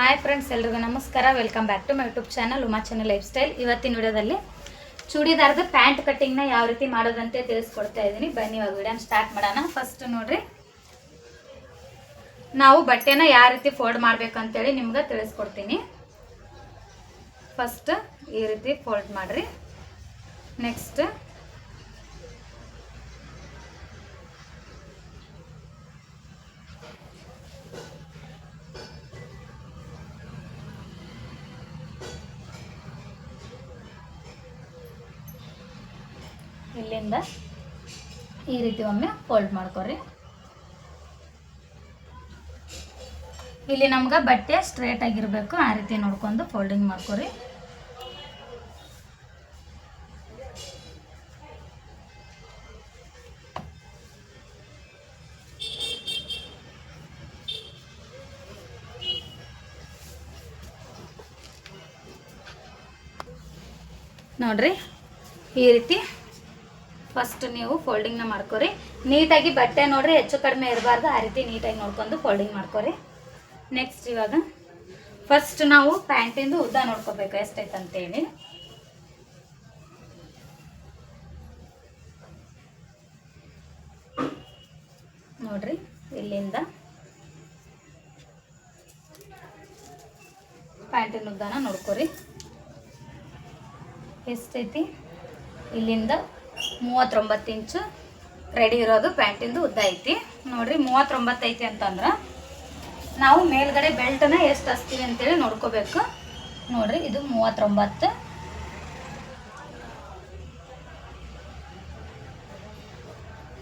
Hi friends ಎಲ್ರಿಗೂ ನಮಸ್ಕಾರ. Welcome back to my YouTube channel Uma channel lifestyle ಇವತ್ತಿನ ವಿಡಿಯೋದಲ್ಲಿ ಚೂಡಿದಾರದ ಪ್ಯಾಂಟ್ ಕಟ್ಟಿಂಗ್ನ ಯಾವ ರೀತಿ ಮಾಡೋದಂತೆ ತಿಳಿಸ್ಕೊಡ್ತಾ ಇದ್ದೀನಿ. ಬನ್ನಿ, ಇವಾಗ ವಿಡಿಯೋನ ಸ್ಟಾರ್ಟ್ ಮಾಡೋಣ. ಫಸ್ಟ್ ನೋಡ್ರಿ. ನಾವು ಬಟ್ಟೆನ ಯಾವ ರೀತಿ ಫೋಲ್ಡ್ ಮಾಡ್ಬೇಕಂತೇಳಿ ನಿಮ್ಗೆ ತಿಳಿಸ್ಕೊಡ್ತೀನಿ. ಫಸ್ಟ್ ಈ ರೀತಿ ಫೋಲ್ಡ್ ಮಾಡಿರಿ. ನೆಕ್ಸ್ಟ್ ಇಲ್ಲಿಂದ ಈ ರೀತಿ ಒಮ್ಮೆ ಫೋಲ್ಡ್ ಮಾಡ್ಕೊರಿ ಇಲ್ಲಿ ನಮ್ಗೆ ಬಟ್ಟೆ ಸ್ಟ್ರೇಟ್ ಆಗಿರಬೇಕು, ಆ ರೀತಿ ನೋಡ್ಕೊಂಡು ಫೋಲ್ಡಿಂಗ್ ಮಾಡ್ಕೊರಿ. ನೋಡ್ರಿ, ಈ ರೀತಿ ಫಸ್ಟ್ ನೀವು ಫೋಲ್ಡಿಂಗ್ನ ಮಾಡ್ಕೊರಿ. ನೀಟಾಗಿ ಬಟ್ಟೆ ನೋಡ್ರಿ, ಹೆಚ್ಚು ಕಡಿಮೆ ಇರಬಾರ್ದು. ಆ ರೀತಿ ನೀಟಾಗಿ ನೋಡ್ಕೊಂಡು ಫೋಲ್ಡಿಂಗ್ ಮಾಡ್ಕೊರಿ. ನೆಕ್ಸ್ಟ್ ಇವಾಗ ಫಸ್ಟ್ ನಾವು ಪ್ಯಾಂಟಿಂದು ಉದ್ದ ನೋಡ್ಕೋಬೇಕು. ಎಷ್ಟೈತೆ ಅಂತೇಳಿ. ನೋಡ್ರಿ, ಇಲ್ಲಿಂದ ಪ್ಯಾಂಟಿನ ಉದ್ದನ ನೋಡ್ಕೊರಿ. ಎಷ್ಟೈತಿ? ಇಲ್ಲಿಂದ ಮೂವತ್ತೊಂಬತ್ತು ಇಂಚು ರೆಡಿ ಇರೋದು ಪ್ಯಾಂಟಿಂದು ಉದ್ದ ಐತಿ. ನೋಡ್ರಿ ಮೂವತ್ತೊಂಬತ್ತು ಐತಿ ಅಂತಂದ್ರೆ ನಾವು ಮೇಲ್ಗಡೆ ಬೆಲ್ಟನ್ನ ಎಷ್ಟು ಹಸ್ತೀವಿ ಅಂತೇಳಿ ನೋಡ್ಕೋಬೇಕು. ನೋಡ್ರಿ ಇದು ಮೂವತ್ತೊಂಬತ್ತು.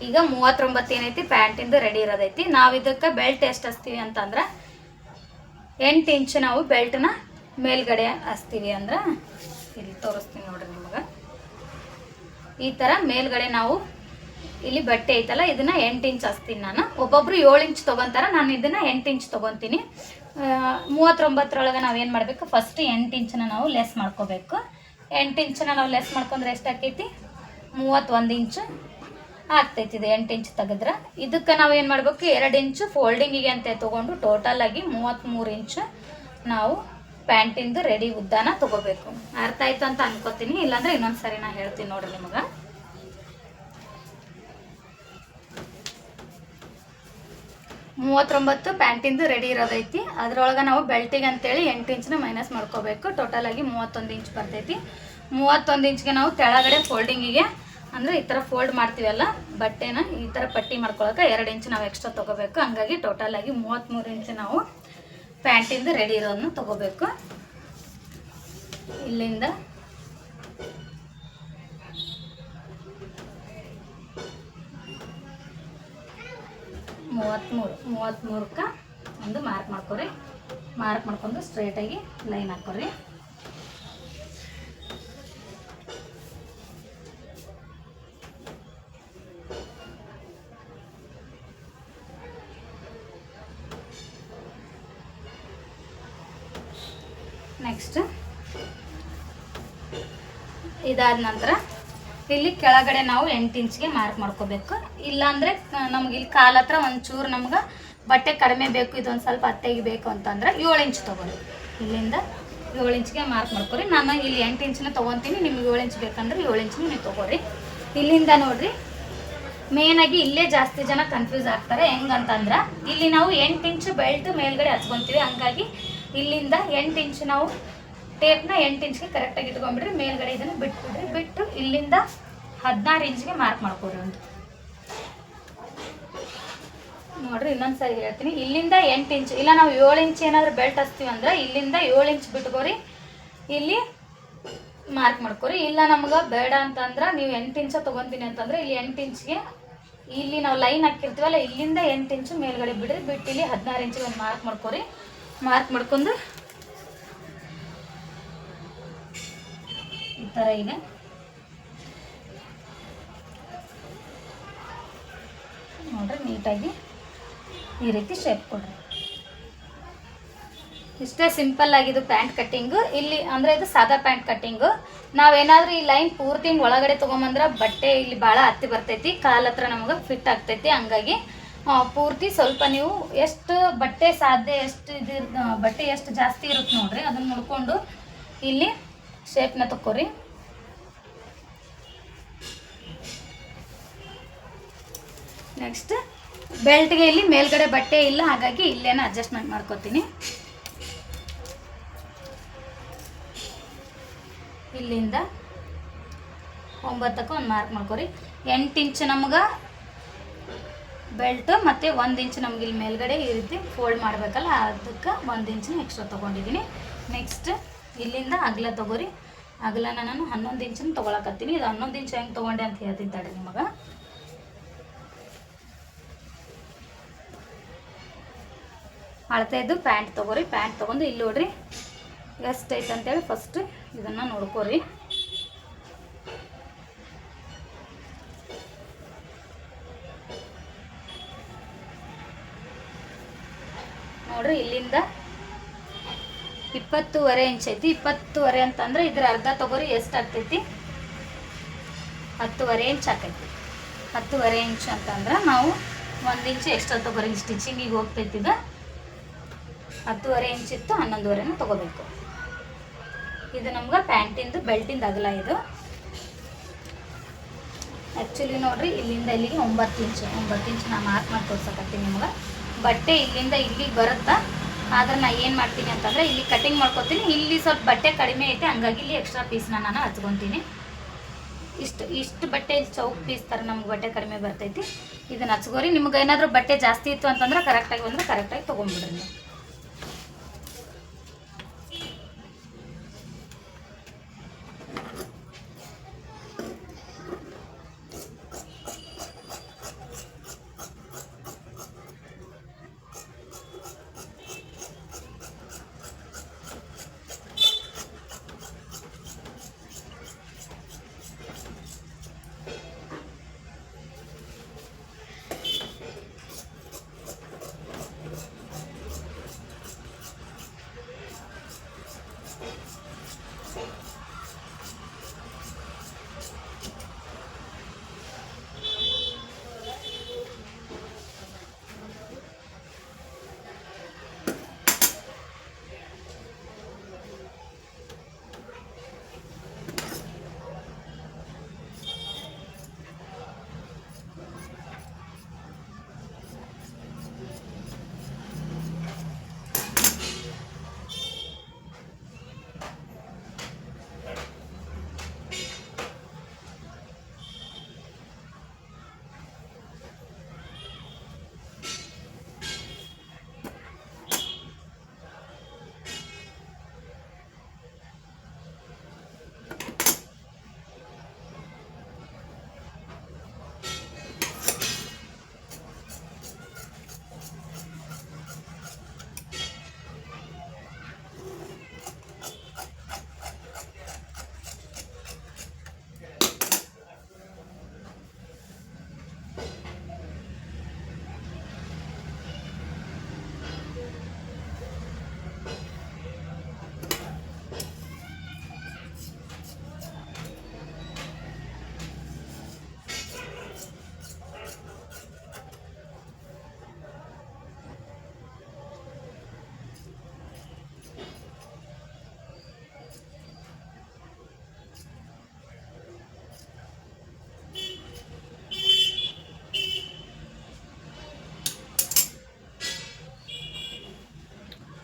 ಈಗ ಮೂವತ್ತೊಂಬತ್ತು ಏನೈತಿ? ಪ್ಯಾಂಟಿಂದು ರೆಡಿ ಇರೋದೈತಿ. ನಾವು ಇದಕ್ಕೆ ಬೆಲ್ಟ್ ಎಷ್ಟು ಹಸ್ತೀವಿ ಅಂತಂದ್ರೆ ಎಂಟು ಇಂಚು ನಾವು ಬೆಲ್ಟನ್ನ ಮೇಲ್ಗಡೆ ಹಸ್ತೀವಿ ಅಂದ್ರೆ ಇಲ್ಲಿ ತೋರಿಸ್ತೀನಿ ನೋಡ್ರಿ ನಿಮಗೆ. ಈ ಥರ ಮೇಲ್ಗಡೆ ನಾವು ಇಲ್ಲಿ ಬಟ್ಟೆ ಐತಲ್ಲ, ಇದನ್ನ ಎಂಟು ಇಂಚ್ ಹಚ್ತೀನಿ ನಾನು. ಒಬ್ಬೊಬ್ರು ಏಳು ಇಂಚ್ ತೊಗೊತಾರ, ನಾನು ಇದನ್ನ ಎಂಟು ಇಂಚ್ ತೊಗೊತೀನಿ. ಮೂವತ್ತೊಂಬತ್ತರೊಳಗೆ ನಾವು ಏನು ಮಾಡಬೇಕು? ಫಸ್ಟ್ ಎಂಟು ಇಂಚನ್ನ ನಾವು ಲೆಸ್ ಮಾಡ್ಕೋಬೇಕು. ಎಂಟು ಇಂಚನ್ನ ನಾವು ಲೆಸ್ ಮಾಡ್ಕೊಂಡ್ರೆ ಎಷ್ಟು ಆಕೈತಿ? ಮೂವತ್ತೊಂದು ಇಂಚು ಆಗ್ತೈತಿ ಇದು ಎಂಟು ಇಂಚ್ ತೆಗೆದ್ರ. ಇದಕ್ಕೆ ನಾವು ಏನು ಮಾಡಬೇಕು? ಎರಡು ಇಂಚು ಫೋಲ್ಡಿಂಗಿಗೆ ಅಂತ ತೊಗೊಂಡು ಟೋಟಲ್ ಆಗಿ ಮೂವತ್ತ್ಮೂರು ಇಂಚು ನಾವು ಪ್ಯಾಂಟಿಂದು ರೆಡಿ ಉದ್ದಾನ ತಗೋಬೇಕು. ಅರ್ಥ ಆಯ್ತು ಅಂತ ಅನ್ಕೋತೀನಿ, ಇಲ್ಲಾಂದ್ರೆ ಇನ್ನೊಂದು ಸರಿ ನಾ ಹೇಳ್ತೀನಿ ನೋಡ್ರಿ ನಿಮಗೆ. ಮೂವತ್ತೊಂಬತ್ತು ಪ್ಯಾಂಟಿಂದು ರೆಡಿ ಇರೋದೈತಿ. ಅದ್ರೊಳಗೆ ನಾವು ಬೆಲ್ಟಿಗೆ ಅಂತೇಳಿ ಎಂಟು ಇಂಚ್ನ ಮೈನಸ್ ಮಾಡ್ಕೋಬೇಕು. ಟೋಟಲ್ ಆಗಿ ಮೂವತ್ತೊಂದು ಇಂಚ್ ಬರ್ತೈತಿ. ಮೂವತ್ತೊಂದು ಇಂಚ್ಗೆ ನಾವು ಕೆಳಗಡೆ ಫೋಲ್ಡಿಂಗಿಗೆ, ಅಂದರೆ ಈ ಥರ ಫೋಲ್ಡ್ ಮಾಡ್ತೀವಲ್ಲ, ಬಟ್ಟೆನ ಈ ಥರ ಪಟ್ಟಿ ಮಾಡ್ಕೊಳಕ್ಕೆ ಎರಡು ಇಂಚ್ ನಾವು ಎಕ್ಸ್ಟ್ರಾ ತೊಗೋಬೇಕು. ಹಂಗಾಗಿ ಟೋಟಲ್ ಆಗಿ ಮೂವತ್ತ್ಮೂರು ಇಂಚ್ ನಾವು ಪ್ಯಾಂಟಿಂದು ರೆಡಿ ಇರೋದನ್ನ ತಗೋಬೇಕು. ಇಲ್ಲಿಂದ ಮೂವತ್ತ್ಮೂರು ಮೂವತ್ತ್ಮೂರಕ್ಕೆ ಒಂದು ಮಾರ್ಕ್ ಮಾಡ್ಕೊರಿ. ಮಾರ್ಕ್ ಮಾಡ್ಕೊಂಡು ಸ್ಟ್ರೇಟಾಗಿ ಲೈನ್ ಹಾಕ್ಕೊರಿ ಇದಾದ ನಂತರ ಇಲ್ಲಿ ಕೆಳಗಡೆ ನಾವು ಎಂಟು ಇಂಚ್ಗೆ ಮಾರ್ಕ್ ಮಾಡ್ಕೋಬೇಕು. ಇಲ್ಲಾಂದರೆ ನಮ್ಗೆ ಇಲ್ಲಿ ಕಾಲ ಹತ್ರ ಒಂಚೂರು ನಮ್ಗೆ ಬಟ್ಟೆ ಕಡಿಮೆ ಬೇಕು, ಇದೊಂದು ಸ್ವಲ್ಪ ಅತ್ತೆಗೆ ಬೇಕು ಅಂತಂದ್ರೆ ಏಳು ಇಂಚ್ ತೊಗೊಳಿ ಇಲ್ಲಿಂದ ಏಳು ಇಂಚ್ಗೆ ಮಾರ್ಕ್ ಮಾಡ್ಕೊರಿ. ನಾನು ಇಲ್ಲಿ ಎಂಟು ಇಂಚನ್ನ ತೊಗೊತೀನಿ, ನಿಮ್ಗೆ ಏಳು ಇಂಚ್ ಬೇಕಂದ್ರೆ ಏಳು ಇಂಚಿನ ನೀವು ತೊಗೊರಿ ಇಲ್ಲಿಂದ ನೋಡಿರಿ ಮೇನಾಗಿ ಇಲ್ಲೇ ಜಾಸ್ತಿ ಜನ ಕನ್ಫ್ಯೂಸ್ ಆಗ್ತಾರೆ. ಹೆಂಗಂತಂದ್ರೆ, ಇಲ್ಲಿ ನಾವು ಎಂಟು ಇಂಚು ಬೆಲ್ಟ್ ಮೇಲ್ಗಡೆ ಹಚ್ಕೊಂತೀವಿ. ಹಂಗಾಗಿ ಇಲ್ಲಿಂದ ಎಂಟು ಇಂಚು ನಾವು ಟೇಪ್ನ ಎಂಟು ಇಂಚ್ಗೆ ಕರೆಕ್ಟಾಗಿ ಇಟ್ಕೊಂಡ್ಬಿಡ್ರಿ, ಮೇಲ್ಗಡೆ ಇದನ್ನು ಬಿಟ್ಬಿಡ್ರಿ, ಬಿಟ್ಟು ಇಲ್ಲಿಂದ ಹದಿನಾರು ಇಂಚ್ಗೆ ಮಾರ್ಕ್ ಮಾಡ್ಕೊಡ್ರಿ ಒಂದು. ನೋಡ್ರಿ, ಇನ್ನೊಂದು ಸರಿ ಹೇಳ್ತೀನಿ. ಇಲ್ಲಿಂದ ಎಂಟು ಇಂಚ್, ಇಲ್ಲ ನಾವು ಏಳು ಇಂಚ್ ಏನಾದರೂ ಬೆಲ್ಟ್ ಹಚ್ತೀವಿ ಅಂದ್ರೆ ಇಲ್ಲಿಂದ ಏಳು ಇಂಚ್ ಬಿಟ್ಕೋರಿ, ಇಲ್ಲಿ ಮಾರ್ಕ್ ಮಾಡ್ಕೊರಿ. ಇಲ್ಲ ನಮ್ಗೆ ಬೇಡ ಅಂತಂದ್ರೆ ನೀವು ಎಂಟು ಇಂಚ ತೊಗೊತೀನಿ ಅಂತಂದ್ರೆ ಇಲ್ಲಿ ಎಂಟು ಇಂಚ್ಗೆ, ಇಲ್ಲಿ ನಾವು ಲೈನ್ ಹಾಕಿರ್ತೀವಲ್ಲ, ಇಲ್ಲಿಂದ ಎಂಟು ಇಂಚು ಮೇಲ್ಗಡೆ ಬಿಡ್ರಿ, ಬಿಟ್ಟು ಇಲ್ಲಿ ಹದಿನಾರು ಇಂಚಿಗೆ ಒಂದು ಮಾರ್ಕ್ ಮಾಡ್ಕೊರಿ. ಮಾರ್ಕ್ ಮಾಡ್ಕೊಂಡು ಥರ ಇದೆ. ನೋಡ್ರಿ ನೀಟಾಗಿ ಈ ರೀತಿ ಶೇಪ್ ಕೊಡ್ರಿ. ಇಷ್ಟೇ ಸಿಂಪಲ್ ಆಗಿದ್ದು ಪ್ಯಾಂಟ್ ಕಟ್ಟಿಂಗು ಇಲ್ಲಿ ಅಂದರೆ ಇದು ಸಾದಾ ಪ್ಯಾಂಟ್ ಕಟ್ಟಿಂಗು ನಾವೇನಾದ್ರೂ ಈ ಲೈನ್ ಪೂರ್ತಿ ಒಳಗಡೆ ತೊಗೊಂಬಂದ್ರೆ ಬಟ್ಟೆ ಇಲ್ಲಿ ಭಾಳ ಹತ್ತಿ ಬರ್ತೈತಿ, ಕಾಲ್ ಹತ್ರ ನಮಗೆ ಫಿಟ್ ಆಗ್ತೈತಿ. ಹಂಗಾಗಿ ಪೂರ್ತಿ ಸ್ವಲ್ಪ ನೀವು ಎಷ್ಟು ಬಟ್ಟೆ ಸಾಧ್ಯ, ಎಷ್ಟು ಇದು ಬಟ್ಟೆ ಎಷ್ಟು ಜಾಸ್ತಿ ಇರುತ್ತೆ ನೋಡ್ರಿ ಅದನ್ನ ನೋಡಿಕೊಂಡು ಇಲ್ಲಿ ಶೇಪ್ನ ತಕ್ಕೋರಿ. ನೆಕ್ಸ್ಟ್ ಬೆಲ್ಟ್ಗೆ ಇಲ್ಲಿ ಮೇಲ್ಗಡೆ ಬಟ್ಟೆ ಇಲ್ಲ, ಹಾಗಾಗಿ ಇಲ್ಲೇನ ಅಡ್ಜಸ್ಟ್ಮೆಂಟ್ ಮಾಡ್ಕೋತೀನಿ. ಇಲ್ಲಿಂದ ಒಂಬತ್ತಕ್ಕೆ ಒಂದು ಮಾರ್ಕ್ ಮಾಡ್ಕೊರಿ. ಎಂಟು ಇಂಚ್ ನಮ್ಗೆ ಬೆಲ್ಟ್, ಮತ್ತು ಒಂದು ಇಂಚ್ ನಮ್ಗೆ ಇಲ್ಲಿ ಮೇಲ್ಗಡೆ ಈ ರೀತಿ ಫೋಲ್ಡ್ ಮಾಡಬೇಕಲ್ಲ, ಅದಕ್ಕೆ ಒಂದು ಇಂಚಿನ ಎಕ್ಸ್ಟ್ರಾ ತೊಗೊಂಡಿದ್ದೀನಿ ನೆಕ್ಸ್ಟ್ ಇಲ್ಲಿಂದ ಅಗಲ ತೊಗೋರಿ. ಅಗಲನ ನಾನು ಹನ್ನೊಂದು ಇಂಚನ್ನು ತೊಗೊಳಕತ್ತೀನಿ. ಇದು ಹನ್ನೊಂದು ಇಂಚ್ ಹೆಂಗೆ ತೊಗೊಂಡೆ ಅಂತ ಹೇಳ್ತಿದ್ದಾಳೆ ನಿಮಗೆ. ಅಳತೆದ್ದು ಪ್ಯಾಂಟ್ ತೊಗೋರಿ, ಪ್ಯಾಂಟ್ ತೊಗೊಂಡು ಇಲ್ಲಿ ನೋಡ್ರಿ ಎಷ್ಟು ಐತೆ ಅಂತೇಳಿ ಫಸ್ಟ್ ಇದನ್ನು ನೋಡ್ಕೋರಿ. ನೋಡ್ರಿ ಇಲ್ಲಿಂದ ಇಪ್ಪತ್ತೂವರೆ ಇಂಚ್ ಐತಿ. ಇಪ್ಪತ್ತೂವರೆ ಅಂತಂದ್ರೆ ಇದ್ರ ಅರ್ಧ ತೊಗೋರಿ ಎಷ್ಟು ಆಗ್ತೈತಿ? ಹತ್ತುವರೆ ಇಂಚ್ ಆಕೈತಿ ಹತ್ತುವರೆ ಇಂಚ್ ಅಂತಂದ್ರೆ ನಾವು ಒಂದು ಇಂಚ್ ಎಕ್ಸ್ಟ್ರಾ ತಗೋರಿ. ಸ್ಟಿಚಿಂಗಿಗೆ ಹೋಗ್ತೈತಿ ಈಗ ಹತ್ತುವರೆ ಇಂಚ್ ಇತ್ತು, ಹನ್ನೊಂದುವರೆನೂ ತಗೋಬೇಕು. ಇದು ನಮ್ಗೆ ಪ್ಯಾಂಟಿಂದು, ಬೆಲ್ಟಿಂದ ಅಗಲ ಇದು. ಆ್ಯಕ್ಚುಲಿ ನೋಡ್ರಿ, ಇಲ್ಲಿಂದ ಇಲ್ಲಿಗೆ ಒಂಬತ್ತು ಇಂಚು, ಒಂಬತ್ತು ಇಂಚ್ ನಾನು ಮಾರ್ಕ್ ಮಾಡಿ ತೋರ್ಸಕತ್ತೀನಿ ನಿಮ್ಗೆ. ಬಟ್ಟೆ ಇಲ್ಲಿಂದ ಇಲ್ಲಿಗೆ ಬರುತ್ತಾ? ಆದ್ರೆ ನಾ ಏನು ಮಾಡ್ತೀನಿ ಅಂತಂದ್ರೆ, ಇಲ್ಲಿ ಕಟಿಂಗ್ ಮಾಡ್ಕೊತೀನಿ. ಇಲ್ಲಿ ಸ್ವಲ್ಪ ಬಟ್ಟೆ ಕಡಿಮೆ ಐತೆ, ಹಂಗಾಗಿ ಇಲ್ಲಿ ಎಕ್ಸ್ಟ್ರಾ ಪೀಸ್ನ ನಾನು ಹಚ್ಕೊತೀನಿ. ಇಷ್ಟು ಇಷ್ಟು ಬಟ್ಟೆ ಚೌಕ್ ಪೀಸ್ ಥರ ನಮ್ಗೆ ಬಟ್ಟೆ ಕಡಿಮೆ ಬರ್ತೈತಿ. ಇದನ್ನ ಹಚ್ಕೋರಿ. ನಿಮ್ಗೆ ಏನಾದರೂ ಬಟ್ಟೆ ಜಾಸ್ತಿ ಇತ್ತು ಅಂತಂದ್ರೆ ಕರೆಕ್ಟಾಗಿ ಬಂದ್ರೆ ಕರೆಕ್ಟಾಗಿ ತೊಗೊಂಡ್ಬಿಡ್ರಿ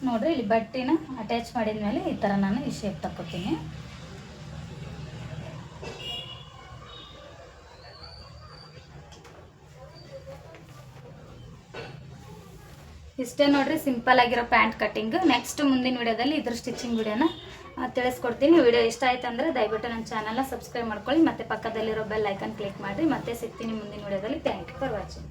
ನೋಡ್ರಿ, ಇಲ್ಲಿ ಬಟ್ಟೆನ ಅಟ್ಯಾಚ್ ಮಾಡಿದ ಮೇಲೆ ಈ ಥರ ನಾನು ಈ ಶೇಪ್ ತಕ್ಕೋತೀನಿ. ಇಷ್ಟೇ ನೋಡ್ರಿ ಸಿಂಪಲ್ ಆಗಿರೋ ಪ್ಯಾಂಟ್ ಕಟ್ಟಿಂಗ್ ನೆಕ್ಸ್ಟ್ ಮುಂದಿನ ವಿಡಿಯೋದಲ್ಲಿ ಇದ್ರ ಸ್ಟಿಚಿಂಗ್ ವಿಡಿಯೋನ ತಿಳಿಸ್ಕೊಡ್ತೀನಿ. ವಿಡಿಯೋ ಇಷ್ಟ ಆಯ್ತು ಅಂದರೆ ದಯವಿಟ್ಟು ನನ್ನ ಚಾನಲ್ನ ಸಬ್ಸ್ಕ್ರೈಬ್ ಮಾಡ್ಕೊಳ್ಳಿ. ಮತ್ತೆ ಪಕ್ಕದಲ್ಲಿರೋ ಬೆಲ್ ಐಕನ್ ಕ್ಲಿಕ್ ಮಾಡಿರಿ. ಮತ್ತೆ ಸಿಗ್ತೀನಿ ಮುಂದಿನ ವಿಡಿಯೋದಲ್ಲಿ. Thank you for watching